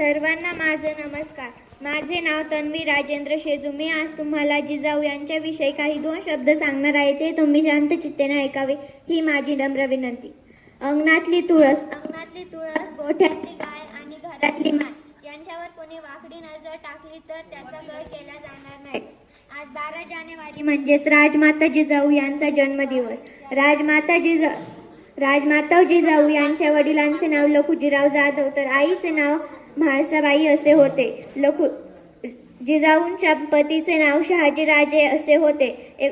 सर्वांना माझं नमस्कार. माझे नाव तन्वी राजेंद्र शेजू मी आज तुम्हाला जिजाऊ यांच्याविषयी काही दोन शब्द सांगणार आहे. ते तुम्ही शांत चित्तेने ऐकावे ही माझी नम्र विनंती. अंगणातली तुळस अंगणातली तुळस गोठ्यातली गाय आणि घरातली माय. यांच्यावर कोणी वाकडी नजर टाकली तर त्याचा गळ केला जाणार नाही. आज बारा जानेवारी म्हणजेच राजमाता जिजाऊ यांचा जन्मदिवस. राजमाता जिजा राजमाता जिजाऊ यांच्या वडिलांचे नाव लखुजीराव जाधव. तर आईचे नाव म्हाळसाबाई असे होते. लखू जिजाऊंच्या पतीचे नाव शहाजीराजे असे होते. ए-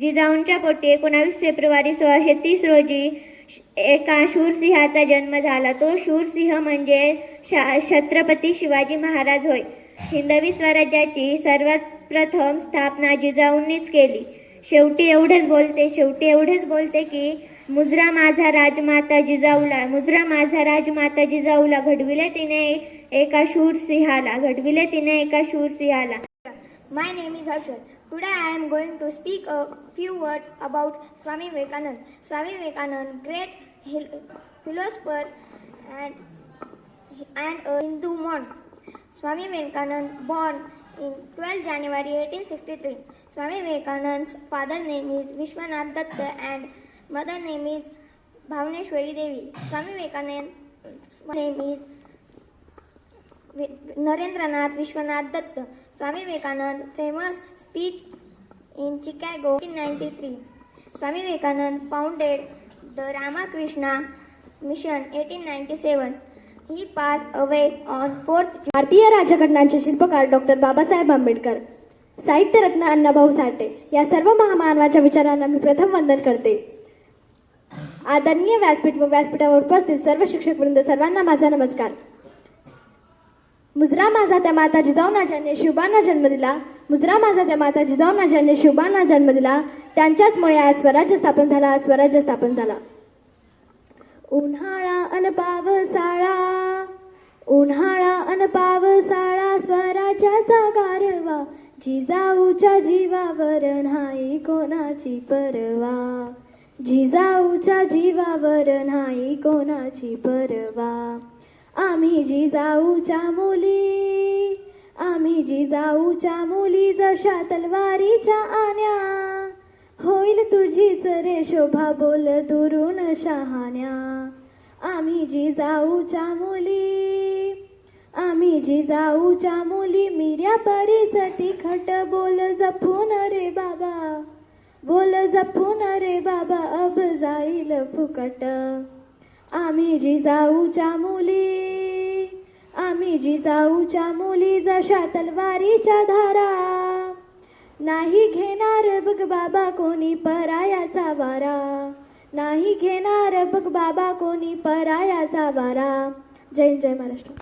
जिजाऊंच्या पोटी एकोणावीस फेब्रुवारी सोळाशे तीस रोजी श- एका शूरसिंहाचा जन्म झाला. तो शूरसिंह म्हणजे शा- छत्रपती शिवाजी महाराज होय. हिंदवी स्वराज्याची सर्वात प्रथम स्थापना जिजाऊंनीच केली. शेवटी एवढेच बोलते शेवटी एवढेच बोलते की मुजरा माझा राजमाता जिजाऊला मुजरा माझा राजमाता जिजाऊला घडविले तिने एका शूर सिंहाला घडविले तिने एका शूर सिंहाला. My name is Ashok today I am going to speak a few words about Swami Vivekananda Swami Vivekananda great philosopher and and a Hindu monk Swami Vivekananda born in twelve January eighteen sixty three Swami Vivekananda father name is Vishwanath Datta and mother name is Bhuvaneshwari Devi Swami Vivekananda name is Narendranath Vishwanath Datta Swami Vivekananda famous speech in Chicago ninety three Swami Vivekananda founded the Ramakrishna mission eighteen ninety seven he pass away on fourth भारतीय राजघटनांचे शिल्पकार doctor Babasaheb Ambedkar साहित्यरत्न अण्णाभाऊ साठे या सर्व महामानवाच्या विचारांना मी प्रथम वंदन करते. आदरणीय व्यासपीठ व व्यासपीठावर उपस्थित सर्व शिक्षक वृंद सर्वांना माझा नमस्कार. मुजरा माझा त्या माता जिजाऊना ज्यांनी शिवबांना जन्म दिला. मुजरा माझा त्या माता जिजाऊना ज्यांनी शिवबांना जन्म दिला. त्यांच्याचमुळे आज स्वराज्य स्थापन झाला आज स्वराज्य स्थापन झाला. उन्हाळा अन पावसाळा उन्हाळा अन पावसाळा स्वराज्याचा गारवा. जिजाऊच्या जीवावर नाही कोणाची परवा. जिजाऊच्या जीवावर नाही कोणाची परवा. आम्ही जिजाऊच्या मुली आम्ही जिजाऊच्या मुली जशा तलवारीच्या आण्या. होईल तुझीच रे शोभा बोल दुरून शहाण्या. आम्ही जिजाऊच्या मुली आम्ही जिजाऊच्या मुली. मिऱ्या परीसाठी खट बोल जपून रे बाबा. बोल जपून रे बाबा अब जाईल फुकट. आम्ही जिजाऊच्या मुली आम्ही जिजाऊच्या मुली जशा तलवारीच्या धारा. नाही घेणार बघ बाबा कोणी परायाचा वारा. नाही घेणार बघ बाबा कोणी परायाचा वारा. जय जय महाराष्ट्र.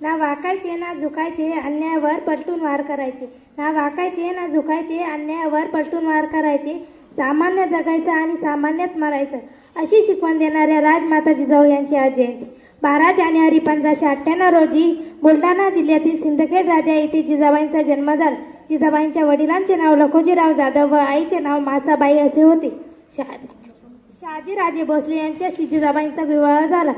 ना वाकायचे ना झुकायचे अन्यायावर पलटून वार करायचे. ना वाकायचे ना झुकायचे अन्यायावर पलटून वार करायचे सामान्य जगायचं आणि सामान्यच मरायचं अशी शिकवण देणाऱ्या राजमाता जिजाऊ यांची आज जयंती बारा जानेवारी पंधराशे अठ्ठ्याण्णव रोजी बुलढाणा जिल्ह्यातील सिंदखेड राजा येथे जिजाबाईंचा जन्म झाला. जिजाबाईंच्या वडिलांचे नाव लखोजीराव जाधव व आईचे नाव मासाबाई असे होते. शहाजी शहाजीराजे भोसले यांच्याशी जिजाबाईंचा विवाह झाला.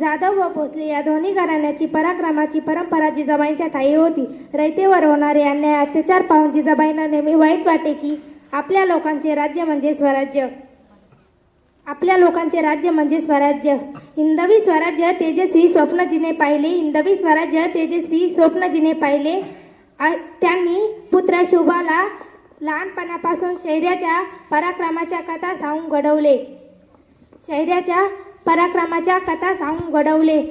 जाधव व भोसले या दोन्ही घराण्याची पराक्रमाची परंपरा जिजाबाईंच्या ठाई होती. रयतेवर होणारे अन्याय अत्याचार पाहून जिजाबाईंना नेहमी वाईट वाटे की आपल्या लोकांचे राज्य म्हणजे स्वराज्य. आपल्या लोकांचे राज्य म्हणजे स्वराज्य. हिंदवी स्वराज्य तेजस्वी स्वप्नजीने पाहिले. हिंदवी स्वराज्य तेजस्वी स्वप्नजीने पाहिले. त्यांनी पुत्र शुभाला लहानपणापासून शौर्याच्या पराक्रमाच्या कथा सांगून घडवले. शौर्याच्या पराक्रमाच्या कथा सांगून घडवले.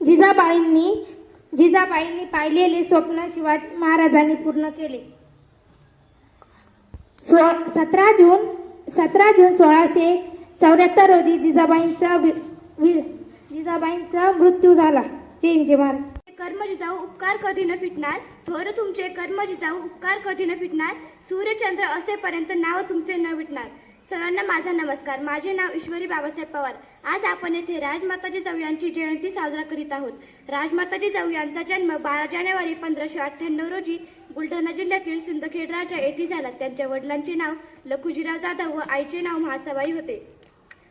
जिजाबाईंनी जिजाबाईंनी पाहिलेले स्वप्न शिवाजी महाराजांनी पूर्ण केले. स्व सतरा जून सतरा जून सोळाशे चौऱ्याहत्तर रोजी जिजाबाईंचा जिजाबाईंचा मृत्यू झाला. जय जय महाराज कर्म जिजाऊ उपकार कधी न फिटणार? थोर तुमचे कर्म जिजाऊ उपकार कधी न फिटणार? सूर्यचंद्र असेपर्यंत नाव तुमचे न विटणार. सर्वांना माझा नमस्कार. माझे नाव ईश्वरी बाबासाहेब पवार. आज आपण येथे राजमाताजी जाऊ यांची जयंती साजरा करीत आहोत. राजमाताजी जाऊ यांचा जन्म बारा जानेवारी पंधराशे अठ्ठ्याण्णव रोजी बुलढाणा जिल्ह्यातील सिंदखेड राजा येथे झाला. त्यांच्या वडिलांचे नाव लखुजीराव जाधव व आईचे नाव महासबाई होते.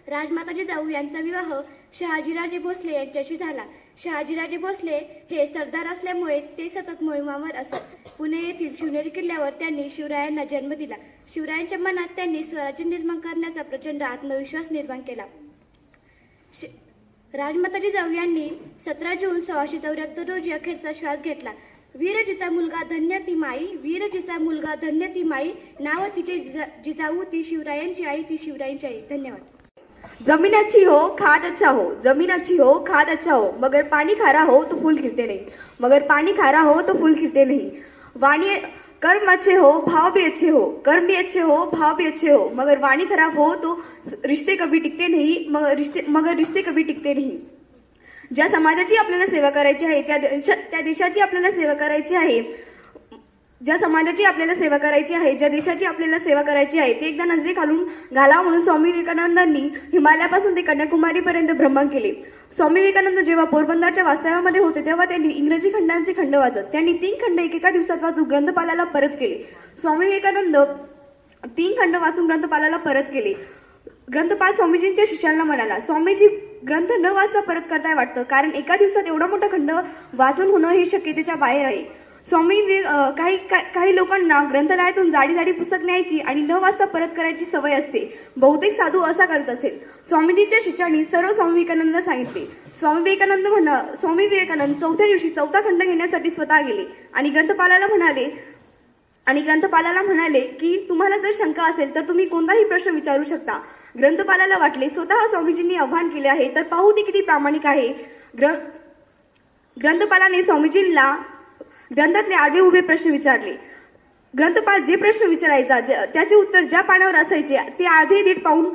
राजमाताजी जाऊ यांचा विवाह शहाजीराजे भोसले यांच्याशी झाला. शहाजीराजे भोसले हे सरदार असल्यामुळे ते सतत मोहिमावर असत. पुणे येथील शिवनेरी किल्ल्यावर त्यांनी शिवरायांना जन्म दिला. शिवरायांच्या मनात त्यांनी स्वराज्य निर्माण करण्याचा प्रचंड आत्मविश्वास निर्माण केला. शि- राजमाता जिजाऊ यांनी सतरा जून सोळाशे चौऱ्याहत्तर रोजी अखेरचा श्वास घेतला. वीरजीचा मुलगा धन्य ती माई वीरजीचा मुलगा धन्य ती माई नाव तिचे जिजा- जिजाऊ ती शिवरायांची आई ती शिवरायांची आई. धन्यवाद. जमीन अच्छी हो खाद अच्छा हो जमीन अच्छी हो खाद अच्छा हो. मगर पानी खारा हो तो फूल खिलते नहीं. मगर पानी खारा हो तो फूल खिलते नहीं. वाणी कर्म अच्छे हो भाव भी अच्छे हो कर्म भी अच्छे हो भाव भी अच्छे हो. मगर वाणी खराब हो तो रिश्ते कभी टिकते नहीं. मगर रिश्ते मगर रिश्ते कभी टिकते नहीं. ज्या समाजाची आपल्याला सेवा करायची आहे त्या देशा त्या देशाची आपल्याला सेवा करायची आहे ज्या समाजाची आपल्याला सेवा करायची आहे ज्या देशाची आपल्याला सेवा करायची आहे ते एकदा नजरे घालून घालावं म्हणून स्वामी विवेकानंदांनी हिमालयापासून ते कन्याकुमारीपर्यंत भ्रमण केले. स्वामी विवेकानंद जेव्हा पोरबंदरच्या वास्तव्यामध्ये होते तेव्हा त्यांनी इंग्रजी खंडांचे खंड वाचत त्यांनी तीन खंड एकेका दिवसात वाचून ग्रंथपालाला परत केले. स्वामी विवेकानंद तीन खंड वाचून ग्रंथपालाला परत केले. ग्रंथपाल स्वामीजींच्या शिष्यांना म्हणाला स्वामीजी ग्रंथ न वाचता परत करताय वाटतं कारण एका दिवसात एवढा मोठा खंड वाचून होणं हे शक्यतेच्या बाहेर आहे. स्वामी विवे- काही काही लोकांना ग्रंथालयातून जाडी जाडी पुस्तक न्यायची आणि न वाजता परत करायची सवय असते. बहुतेक साधू असा करत असेल. स्वामीजींच्या शिष्याने सर्व स्वामी विवेकानंद सांगितले. स्वामी विवेकानंद म्हणा स्वामी विवेकानंद चौथ्या दिवशी चौथा खंड घेण्यासाठी स्वतः गेले आणि ग्रंथपालाला म्हणाले आणि ग्रंथपालाला म्हणाले की तुम्हाला जर शंका असेल तर तुम्ही कोणताही प्रश्न विचारू शकता ग्रंथपालाला वाटले स्वतः स्वामीजींनी आव्हान केले आहे तर पाहू ते किती प्रामाणिक आहे ग्र ग्रंथपालाने स्वामीजींना ग्रंथातले आडवे उभे प्रश्न विचारले. ग्रंथपाल जे प्रश्न विचारायचा ज- त्याचे उत्तर ज्या पानावर असायचे ते अर्धे दीड पाऊन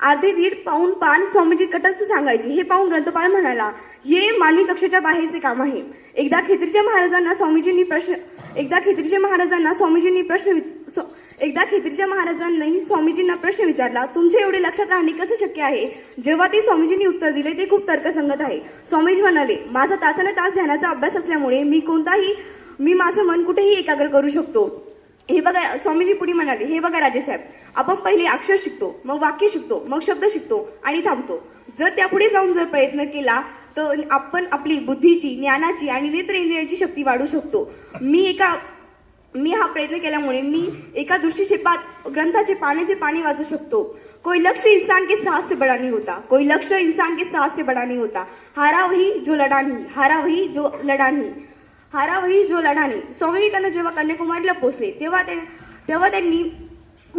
अर्धे दीड पाऊन पान स्वामीजी कटस्थ सांगायचे. हे पाहून ग्रंथपाल म्हणाला हे मानवी कक्षेच्या बाहेरचे काम आहे. एकदा खेत्रीच्या महाराजांना स्वामीजींनी प्रश्न एकदा खेत्रीच्या महाराजांना स्वामीजींनी प्रश्न विच- एकदा खेत्रीच्या महाराजांनाही स्वामीजींना प्रश्न विचारला तुमचे एवढे लक्षात राहणे कसं शक्य आहे? जेव्हा ते स्वामीजींनी उत्तर दिले ते खूप तर्कसंगत आहे. स्वामीजी म्हणाले माझा तासाने तास ध्यानाचा अभ्यास असल्यामुळे मी कोणताही मी माझं मन कुठेही एकाग्र करू शकतो. हे बघा स्वामीजी पुढे म्हणाले हे बघा राजेसाहेब आपण पहिले अक्षर शिकतो मग वाक्य शिकतो मग शब्द शिकतो आणि थांबतो. जर त्यापुढे जाऊन जर प्रयत्न केला तर आपण आपली बुद्धीची ज्ञानाची आणि नेत्र इंद्रियांची शक्ती वाढू शकतो. मी एका मी हा प्रयत्न केल्यामुळे मी एका दृष्टीक्षेपात ग्रंथाचे पाण्याचे पाणी वाचू शकतो. कोई लक्ष्य इंसान के साहस से बड़ा नहीं होता. कोई लक्ष्य इंसान के साहस से बड़ा नहीं होता. हारा वही जो लड़ा नहीं हारा वही जो लड़ा नहीं. हारावही जो लढाने नाही स्वामी विवेकानंद जेव्हा कन्याकुमारीला पोहोचले तेव्हा ते तेव्हा त्यांनी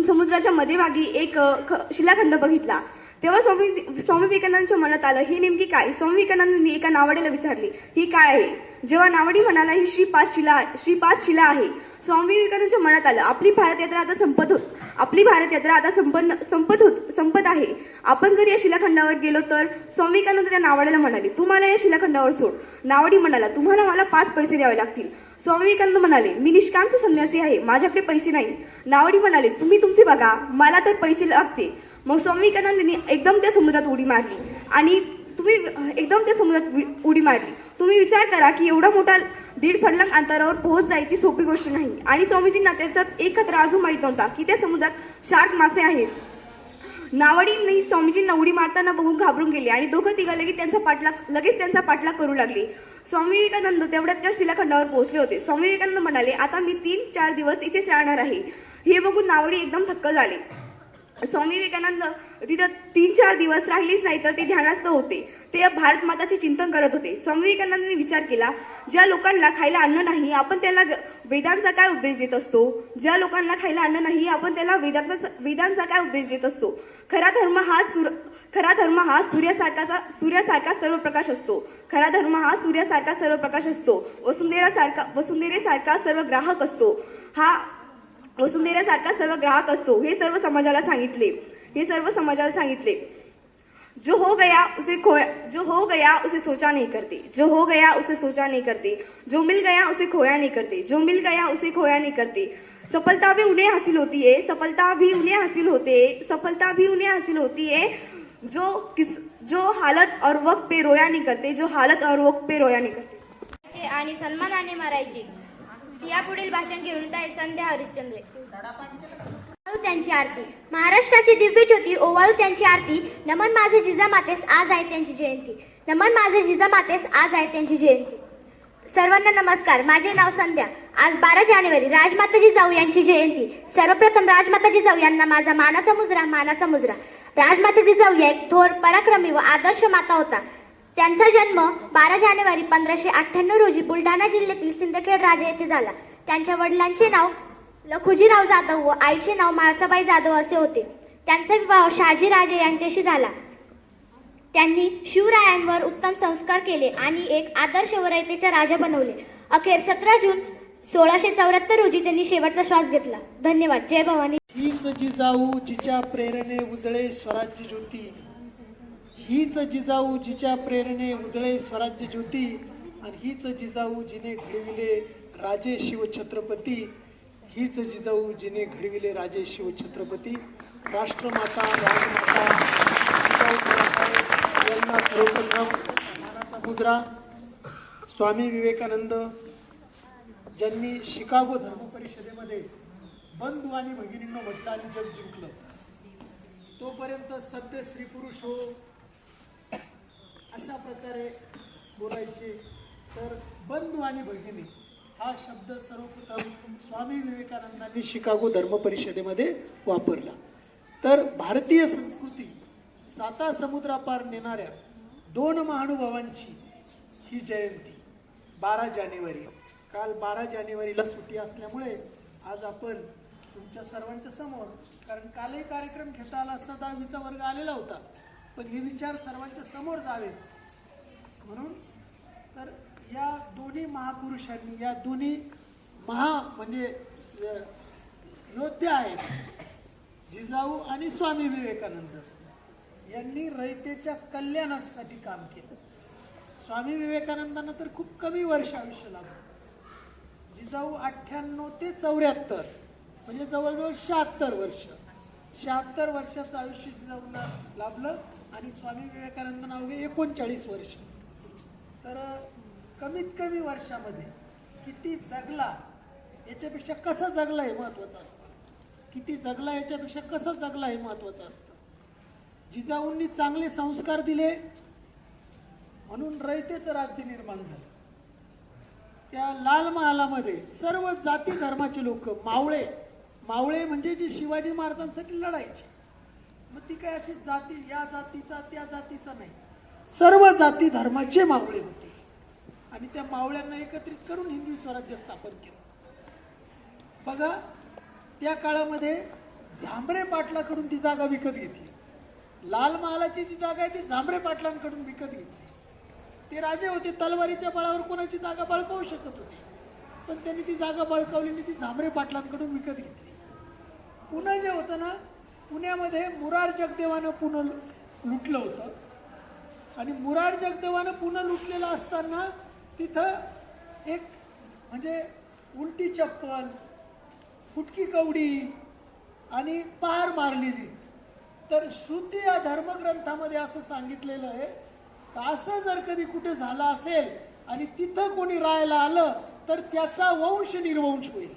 समुद्राच्या मध्यभागी एक ख- शिलाखंड बघितला. तेव्हा स्वामी स्वामी विवेकानंदांच्या मनात आलं ही नेमकी काय? स्वामी विवेकानंदांनी एका नावाड्याला विचारले ही काय आहे? जेव्हा नावाडी म्हणाला ही श्रीपाद शिला श्रीपाद शिला आहे. स्वामी विवेकानंदांच्या मनात आलं. आपली भारत यात्रा आता संपत होत. आपली भारत यात्रा आता संपन्न संपत होत संपत आहे. आपण जर या शिलाखंडावर गेलो तर स्वामी विवेकानंद त्या नावाड्याला म्हणाले तुम्हाला या शिलाखंडावर सोड. नावाडी म्हणाला तुम्हाला मला पाच पैसे द्यावे लागतील. स्वामी विवेकानंद म्हणाले मी निष्कांत संन्यासी आहे माझ्याकडे पैसे नाही. नावाडी म्हणाले तुम्ही तुमचे बघा मला तर पैसे लागते मग स्वामी विवेकानंदांनी एकदम त्या समुद्रात उडी मारली. आणि तुम्ही एकदम त्या समुद्रात उडी मारली. तुम्ही विचार करा की एवढा मोठा दीड फरलंग अंतरावर पोहोच जायची सोपी गोष्ट नाही. आणि स्वामीजींना त्याच्यात एक खतरा अजून माहीत नव्हता की त्या समुद्रात शार्क मासे आहेत. नावडींनी स्वामीजींना उडी मारताना बघून घाबरून गेले आणि दोघं तिघं लगेच त्यांचा पाठलाग लगेच त्यांचा पाठलाग करू लागले. स्वामी विवेकानंद तेवढ्यात त्या शिलाखंडावर पोहोचले होते. स्वामी विवेकानंद म्हणाले आता मी तीन चार दिवस इथेच राहणार आहे. हे बघून नावडी एकदम थक्क झाले. स्वामी विवेकानंद तिथं तीन चार दिवस राहिलेच नाही तर ते ध्यानास्त होते. ते भारत माताचे चिंतन करत होते. स्वामी विवेकानंदांनी विचार केला ज्या लोकांना खायला अन्न नाही आपण त्याला वेदांचा काय उपदेश देत असतो? ज्या लोकांना खायला अन्न नाही आपण त्याला वेदांचा वेदांचा काय उपदेश देत असतो? खरा धर्म हा सूर खरा धर्म हा सूर्यासारखाचा सूर्यासारखा सर्व प्रकाश असतो. खरा धर्म हा सूर्यासारखा सर्व प्रकाश असतो. वसुंधेरासारखा वसुंधेरेसारखा सर्व ग्राहक असतो. हा वसुंधेरासारखा सर्व ग्राहक असतो. हे सर्व समाजाला सांगितले. हे सर्व समाजाला सांगितले. जो हो गया उसे खोया जो हो गया उसे सोचा नहीं करते। जो हो गया उसे सोचा नहीं करते। जो मिल गया उसे खोया नहीं करते। जो मिल गया उसे खोया नहीं करते। सफलता भी उन्हें हासिल होती है सफलता भी उन्हें हासिल होते सफलता भी उन्हें हासिल होती है जो किस जो हालत और वक्त पे रोया नहीं करते जो हालत और वक्त पे रोया नहीं करते। आणि सन्मानाने मारायचे. या पुढील भाषण घेऊन संध्या हरिश्चंद्रे. त्यांची आरती. महाराष्ट्राची दिव्य ज्योती ओवाळू त्यांची आरती. नमन माझे जिजामातेस आज आहे त्यांची जयंती. नमन माझे जिजामातेस आज आहे त्यांची जयंती. सर्वांना नमस्कार. माझे नाव संध्या. आज बारा जानेवारी. राजमाताजी जाऊ यांची जयंती. सर्वप्रथम राजमाताजी जाऊ यांना माझा मानाचा मुजरा मानाचा मुजरा. राजमाताजी जाऊ या एक थोर पराक्रमी व आदर्श माता होता. त्यांचा जन्म बारा जानेवारी पंधराशे अठ्ठ्याण्णव रोजी बुलढाणा जिल्ह्यातील सिंदखेड राजा येथे झाला. त्यांच्या वडिलांचे नाव लखुजीराव जाधव व आईचे नाव माळसाबाई जाधव असे होते. त्यांचा विवाह शहाजीराजे यांच्याशी झाला. त्यांनी शिवरायांवर उत्तम संस्कार केले आणि एक आदर्श व राजा बनवले. अखेर सतरा जून सोळाशे चौऱ्याहत्तर रोजी त्यांनी शेवटचा श्वास घेतला. धन्यवाद. जय भवानी. हीच जिजाऊ जिच्या प्रेरणे उजळे स्वराज्य ज्योती. हीच जिजाऊ जिच्या प्रेरणे उजळे स्वराज्य ज्योती. आणि हीच जिजाऊ जिने घडविले राजे शिवछत्रपती. हीच जिजाऊ जिने घडविले राजे शिवछत्रपती. राष्ट्रमाता राजमाता यांना सर्वप्रथम मुद्रा. स्वामी विवेकानंद ज्यांनी शिकागो धर्म परिषदेमध्ये बंधू आणि भगिनींना म्हटलं आणि जग जिंकलं. तोपर्यंत सध्या स्त्री पुरुष हो अशा प्रकारे बोलायचे. तर बंधू आणि भगिनी हा शब्द सर्वप्रथम स्वामी विवेकानंदांनी शिकागो धर्म परिषदेमध्ये वापरला. तर भारतीय संस्कृती साता समुद्रापार नेणाऱ्या दोन महानुभावांची ही जयंती बारा जानेवारी. काल बारा जानेवारीला सुट्टी असल्यामुळे आज आपण तुमच्या सर्वांच्या समोर कारण कालही कार्यक्रम घेता आला असता दहावीचा वर्ग आलेला होता पण हे विचार सर्वांच्या समोर जावेत. म्हणून तर या दोन्ही महापुरुषांनी या दोन्ही महा म्हणजे अ, योद्धे आहेत जिजाऊ आणि स्वामी विवेकानंद यांनी रयतेच्या कल्याणासाठी काम केलं. स्वामी विवेकानंदांना तर खूप कमी वर्ष आयुष्य लागलं. जिजाऊ अठ्ठ्याण्णव ते चौऱ्याहत्तर म्हणजे जवळजवळ शहात्तर वर्ष. शहात्तर वर्षाचं आयुष्य जिजाऊला लाभलं आणि स्वामी विवेकानंदांना अवघे एकोणचाळीस वर्ष. तर कमीत कमी वर्षामध्ये किती जगला याच्यापेक्षा कसं जगला हे महत्वाचं असतं. किती जगला याच्यापेक्षा कसं जगला हे महत्वाचं असतं. जिजाऊंनी चांगले संस्कार दिले म्हणून रयतेचं राज्य निर्माण झालं. त्या लाल महालामध्ये सर्व जाती धर्माचे लोक मावळे मावळे म्हणजे जी शिवाजी महाराजांसाठी लढायचे. मग ती काय अशी जाती या जातीचा त्या जातीचा नाही. सर्व जाती धर्माचे मावळे होते. आणि त्या मावळ्यांना एकत्रित करून हिंदवी स्वराज्य स्थापन केलं. बघा त्या काळामध्ये झांबरे पाटलाकडून ती जागा विकत घेतली. लाल महालाची जी जागा आहे ती झांबरे पाटलांकडून विकत घेतली. ते राजे होते तलवारीच्या बळावर कोणाची जागा बळकावू शकत होते. पण त्यांनी ती जागा बळकावली आणि ती झांबरे पाटलांकडून विकत घेतली. पुणे जे होतं ना पुण्यामध्ये मुरार जगदेवानं पुणे लुटलं होतं. आणि मुरार जगदेवानं पुणे लुटलेलं असताना तिथं एक म्हणजे उलटी चप्पल फुटकी कवडी आणि पार मारलेली. तर श्रुती या धर्मग्रंथामध्ये असं सांगितलेलं आहे का असं जर कधी कुठे झालं असेल आणि तिथं कोणी राहायला आलं तर त्याचा वंश निर्वंश होईल.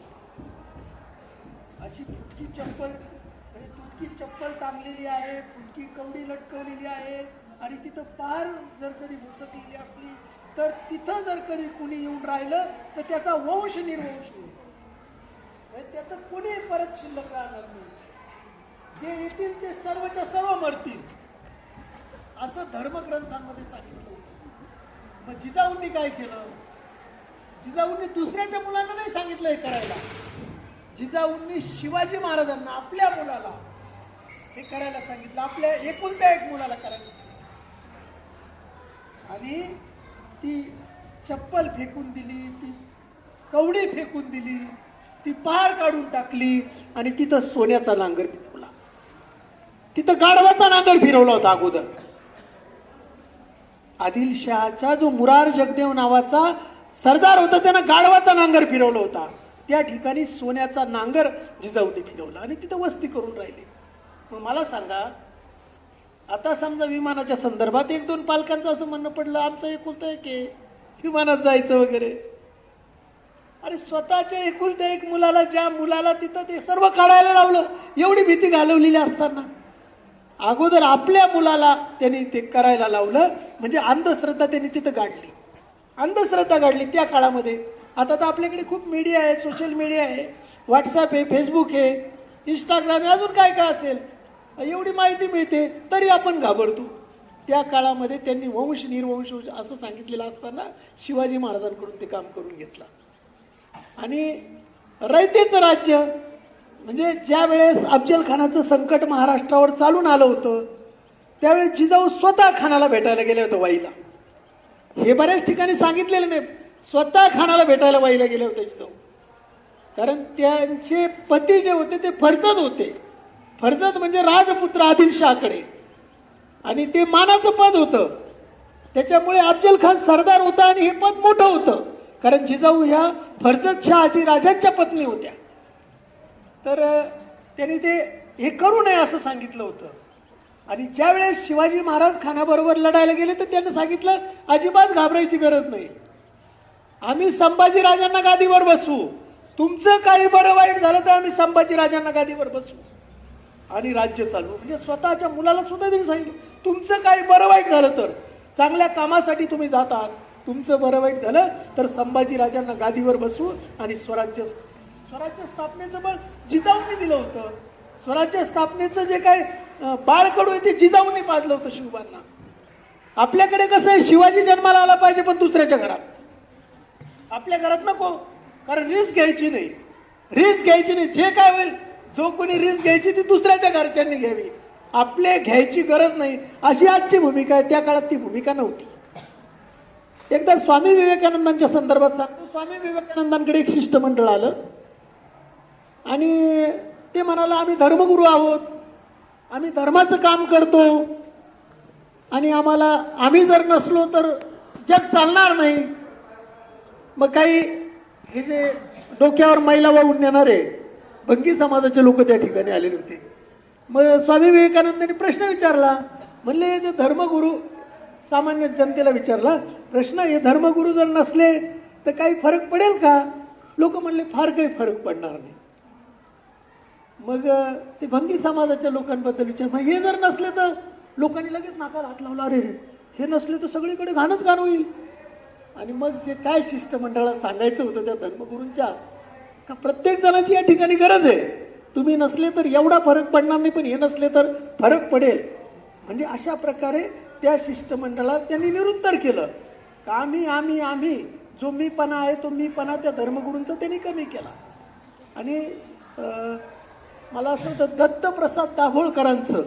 अशी तुटकी चप्पल म्हणजे तुटकी चप्पल टांगलेली आहे फुटकी कवडी लटकवलेली आहे आणि तिथं पार जर कधी घुसकलेली असली तर तिथं जर कधी कुणी येऊन राहिलं तर त्याचा वंश निर्वंश होईल. म्हणजे त्याचं कुणी परत शिल्लक राहणार नाही. जे येतील ते सर्वच्या सर्व मरतील. असं धर्मग्रंथांमध्ये सांगितलं होतं. मग जिजाऊंनी काय केलं? जिजाऊंनी दुसऱ्याच्या मुलांना नाही सांगितलं हे करायला. जिजाऊंनी शिवाजी महाराजांना आपल्या मुलाला हे करायला सांगितलं. आपल्या एकुलत्या एक मुलाला करायला सांगितलं. आणि ती चप्पल फेकून दिली ती कवडी फेकून दिली ती पार काढून टाकली आणि तिथं सोन्याचा नांगर फिरवला. तिथं गाढवाचा नांगर फिरवला होता अगोदर. आदिलशहाचा जो मुरार जगदेव नावाचा सरदार होता त्यानं गाढवाचा नांगर फिरवला होता. त्या ठिकाणी सोन्याचा नांगर जिजाऊने फिरवला आणि तिथं वस्ती करून राहिली. मग मला सांगा आता समजा विमानाच्या संदर्भात एक दोन पालकांचं असं म्हणणं पडलं आमचं एकुलतं एक आहे. विमानात जायचं वगैरे. अरे स्वतःच्या एकुलत्या एक मुलाला ज्या मुलाला तिथं ते सर्व काढायला लावलं एवढी भीती घालवलेली असताना. अगोदर आपल्या मुलाला त्यांनी ते करायला लावलं म्हणजे अंधश्रद्धा त्यांनी तिथं गाडली. अंधश्रद्धा गाडली त्या काळामध्ये. आता तर आपल्याकडे खूप मीडिया आहे सोशल मीडिया आहे. व्हॉट्सअप आहे फेसबुक आहे इंस्टाग्राम आहे अजून काय काय असेल? एवढी माहिती मिळते तरी आपण घाबरतो. त्या काळामध्ये त्यांनी वंश निर्वंश असं सांगितलेलं असताना शिवाजी महाराजांकडून ते काम करून घेतलं. आणि रयतेचं राज्य म्हणजे ज्या वेळेस अफजल खानाचं संकट महाराष्ट्रावर चालून आलं होतं त्यावेळेस जिजाऊ स्वतः खानाला भेटायला गेले होते वाईला. हे बऱ्याच ठिकाणी सांगितलेलं नाही स्वतः खानाला भेटायला वाईला गेले होते जिजाऊ. कारण त्यांचे पती जे होते ते फरचत होते. फरजत म्हणजे राजपुत्र आदिलशहाकडे. आणि ते मानाचं पद होतं. त्याच्यामुळे अफजल खान सरदार होता आणि हे पद मोठं होतं. कारण जिजाऊ ह्या फरजत शहाजी राजांच्या पत्नी होत्या. तर त्यांनी ते हे करू नये असं सांगितलं होतं. आणि ज्यावेळेस शिवाजी महाराज खानाबरोबर लढायला गेले तर त्यांनी सांगितलं अजिबात घाबरायची गरज नाही. आम्ही संभाजी राजांना गादीवर बसू. तुमचं काही बरं वाईट झालं तर आम्ही संभाजी राजांना गादीवर बसू. आणि राज्य चालवू म्हणजे स्वतःच्या मुलाला सुद्धा त्यांनी सांगितलं. तुमचं काही बरं वाईट झालं तर चांगल्या कामासाठी तुम्ही जातात तुमचं बरं वाईट झालं तर संभाजीराजांना गादीवर बसू आणि स्वराज्य स्वराज्य स्थापनेचं बळ जिजाऊंनी दिलं होतं. स्वराज्य स्थापनेचं जे काय बाळकडू आहे ते जिजाऊंनी पाजलं होतं शिवबांना. आपल्याकडे कसं आहे शिवाजी जन्माला आला पाहिजे पण दुसऱ्याच्या घरात. आपल्या घरात नको कारण रिस्क घ्यायची नाही. रिस्क घ्यायची नाही. जे काय होईल जो कोणी रिस्क घ्यायची ती दुसऱ्याच्या घरच्यांनी घ्यावी. आपले घ्यायची गरज नाही. अशी आजची भूमिका आहे. त्या काळात ती भूमिका नव्हती. एकदा स्वामी विवेकानंदांच्या संदर्भात सांगतो. स्वामी विवेकानंदांकडे एक शिष्टमंडळ आलं. आणि ते म्हणाला आम्ही धर्मगुरू आहोत. आम्ही धर्माचं काम करतो. आणि आम्हाला आम्ही जर नसलो तर जग चालणार नाही. मग काही हे जे डोक्यावर मैला वाहून नेणारे भंगी समाजाचे लोक त्या ठिकाणी आलेले होते. मग स्वामी विवेकानंदांनी प्रश्न विचारला. म्हणले हे जे धर्मगुरू सामान्य जनतेला विचारला प्रश्न हे धर्मगुरू जर नसले तर काही फरक पडेल का? लोक म्हणले फार काही फरक पडणार नाही. मग ते भंगी समाजाच्या लोकांबद्दल विचार मग हे जर नसले तर लोकांनी लगेच नाकाला हात लावला अरे हे नसले तर सगळीकडे घाणच घाण होईल. आणि मग जे काय शिष्टमंडळाला सांगायचं होतं त्या धर्मगुरूंच्या का प्रत्येक जणाची या ठिकाणी गरज आहे. तुम्ही नसले तर एवढा फरक पडणार नाही पण हे नसले तर फरक पडेल. म्हणजे अशा प्रकारे त्या शिष्टमंडळात त्यांनी निरुत्तर केलं. का आम्ही आम्ही आम्ही जो मीपणा आहे तो मीपणा त्या धर्मगुरूंचा त्यांनी कमी केला. आणि मला असं वाटतं दत्तप्रसाद दाभोळकरांचं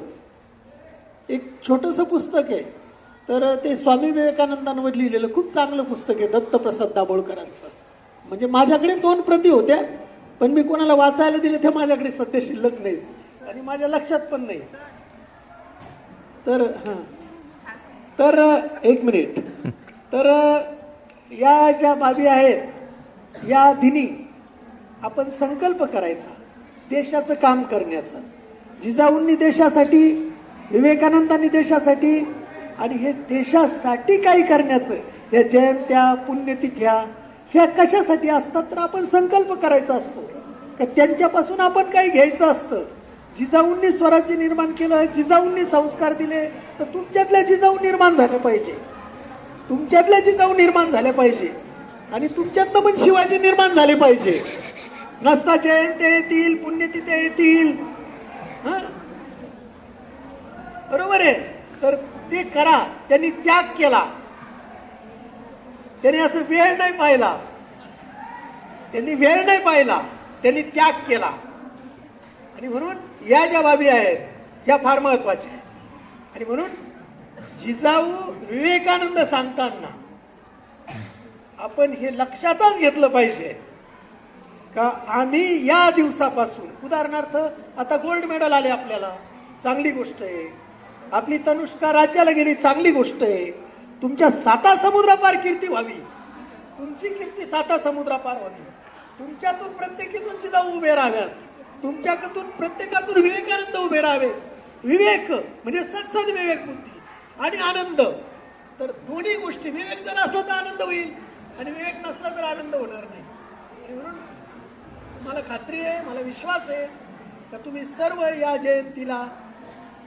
एक छोटंसं पुस्तक आहे. तर ते स्वामी विवेकानंदांवर लिहिलेलं खूप चांगलं पुस्तक आहे दत्तप्रसाद दाभोळकरांचं. म्हणजे माझ्याकडे दोन प्रती होत्या पण मी कोणाला वाचायला दिले ते माझ्याकडे सध्या शिल्लक नाही. आणि माझ्या लक्षात पण नाही. तर हां. तर एक मिनिट. तर या ज्या बाबी आहेत या दिनी आपण संकल्प करायचा देशाचं काम करण्याचं. जिजाऊंनी देशासाठी विवेकानंदांनी देशासाठी आणि हे देशासाठी काही करण्याचं या जयंत्या पुण्यतिथ्या ह्या कशासाठी असतात तर आपण संकल्प करायचा असतो. का त्यांच्यापासून आपण काही घ्यायचं असतं. जिजाऊंनी स्वराज्य निर्माण केलं जिजाऊंनी संस्कार दिले तर तुमच्यातल्या जिजाऊ निर्माण झाल्या पाहिजे. तुमच्यातल्या जिजाऊ निर्माण झाल्या पाहिजे. आणि तुमच्यातनं पण शिवाजी निर्माण झाले पाहिजे. नसता जयंत्या येतील पुण्यतिथ्या येतील. बरोबर आहे. तर ते करा. त्यांनी त्याग केला. त्यांनी असं वेळ नाही पाहिला. त्यांनी वेळ नाही पाहिला. त्यांनी त्याग केला. आणि म्हणून या ज्या बाबी आहेत या फार महत्त्वाच्या आहेत. आणि म्हणून जिजाऊ विवेकानंद सांगताना आपण हे लक्षातच घेतलं पाहिजे का आम्ही या दिवसापासून उदाहरणार्थ आता गोल्ड मेडल आले आपल्याला चांगली गोष्ट आहे. आपली तनुष्का राज्याला गेली चांगली गोष्ट आहे. तुमच्या साता समुद्रापार कीर्ती व्हावी. तुमची कीर्ती साता समुद्रापार व्हावी. तुमच्यातून प्रत्येकीतून जाऊ उभे राहाव्यात. तुमच्याकडून प्रत्येकातून विवेकानंद उभे राहावेत विवेक म्हणजे सत्सद विवेक बुद्धी आणि आनंद. तर दोन्ही गोष्टी विवेक जर असला तर आनंद होईल आणि विवेक नसला तर आनंद होणार नाही. म्हणून मला खात्री आहे मला विश्वास आहे का तुम्ही सर्व या जयंतीला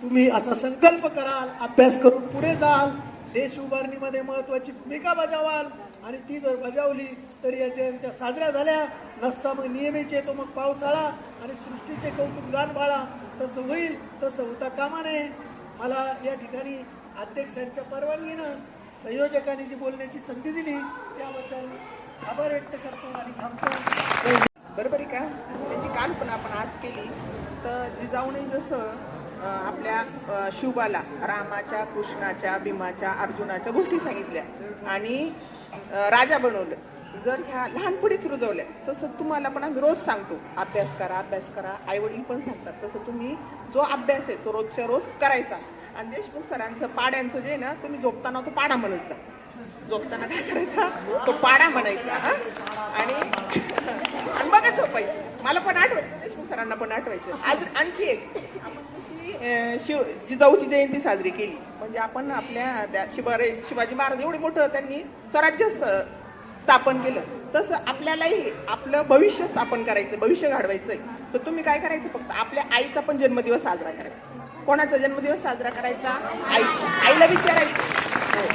तुम्ही असा संकल्प कराल अभ्यास करून पुढे जाल देश उभारणीमध्ये महत्वाची भूमिका बजावाल. आणि ती जर बजावली तर या जयंत्या साजऱ्या झाल्या. नसता मग नियमित येतो मग पावसाळा. आणि सृष्टीचे कौतुक जाण बाळा तसं होईल तसं होता कामा नये मला या ठिकाणी अध्यक्षांच्या परवानगीनं संयोजकांनी जी बोलण्याची संधी दिली त्याबद्दल आभार व्यक्त करतो आणि थांबतो. बरोबर आहे का? त्याची कल्पना आपण आज केली. तर जिजाऊने जसं आपल्या शिवाला रामाच्या कृष्णाच्या भीमाच्या अर्जुनाच्या गोष्टी सांगितल्या. आणि राजा बनवलं. जर ह्या लहानपणीच रुजवल्या तसं तुम्हाला पण आम्ही रोज सांगतो अभ्यास करा अभ्यास करा. आई वडील पण सांगतात तसं तुम्ही जो अभ्यास आहे तो रोजच्या रोज करायचा. आणि देशमुख सरांचं पाड्यांचं जे आहे ना तुम्ही झोपताना तो पाडा म्हणत जा झोपताना काय करायचा? तो पाडा म्हणायचा आणि बघत बघा झोपायचं. मला पण आठवायचं देशमुख सरांना पण आठवायचं. आज आणखी एक. आपण शिव जिजाऊची जयंती साजरी केली. म्हणजे आपण आपल्या त्या शिवारे शिवाजी महाराज एवढे मोठं त्यांनी स्वराज्य स्थापन केलं. तसं आपल्यालाही आपलं भविष्य स्थापन करायचं भविष्य घडवायचंय. तर तुम्ही काय करायचं फक्त? आपल्या आईचा पण जन्मदिवस साजरा करायचा. कोणाचा जन्मदिवस साजरा करायचा? आई. आईला विचारायचं. हो.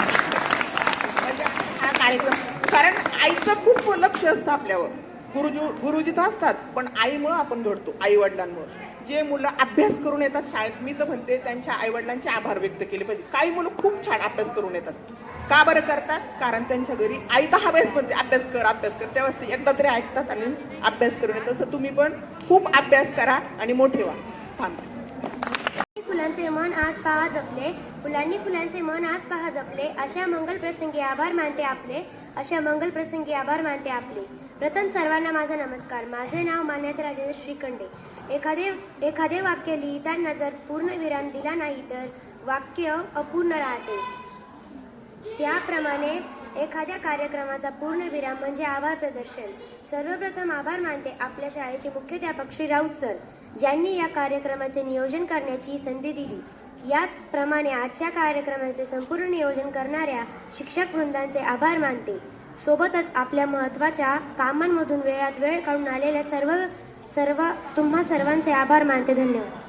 म्हणजे हा. कार्यक्रम. कारण आईचं खूप लक्ष असतं आपल्यावर. गुरुजी गुरुजी तर असतात पण आईमुळं आपण घडतो आई वडिलांमुळं जे मुलं अभ्यास करून येतात शाळेत मी तर म्हणते त्यांच्या आईवडिलांचे आभार व्यक्त केले पाहिजे. काही मुलं खूप छान अभ्यास करून येतात. का बरं करतात? कारण त्यांच्या घरी आई दहा वेळेस म्हणते अभ्यास कर अभ्यास कर. तेव्हाच ते एकदा तरी ऐकतात आणि अभ्यास करून येतात. तसं तुम्ही पण खूप अभ्यास करा आणि मोठे व्हा. थांबते फुलांचे मन आज पहा जपले. फुलांनी फुलांचे मन आज पहा जपले. अशा मंगल प्रसंगी आभार मानते आपले. अशा मंगल प्रसंगी आभार मानते आपले. प्रथम सर्वांना माझा नमस्कार. माझे नाव मान्यता राजेंद्र श्रीखंडे. एखादे एखादे वाक्य लिहिताना जर पूर्ण विराम दिला नाही तर वाक्य अपूर्ण राहते. त्याप्रमाणे एखाद्या कार्यक्रमाचा पूर्ण विराम म्हणजे आभार प्रदर्शन. सर्वप्रथम आभार मानते आपल्या शाळेचे मुख्याध्यापक श्री राऊत सर ज्यांनी या कार्यक्रमाचे नियोजन करण्याची संधी दिली. याचप्रमाणे आजच्या कार्यक्रमाचे संपूर्ण नियोजन करणाऱ्या शिक्षक वृंदांचे आभार मानते. सोबतच आपल्या महत्त्वाच्या कामांमधून वेळात वेळ काढून आलेल्या सर्व सर्व तुम्हा सर्वांचे आभार मानते धन्यवाद.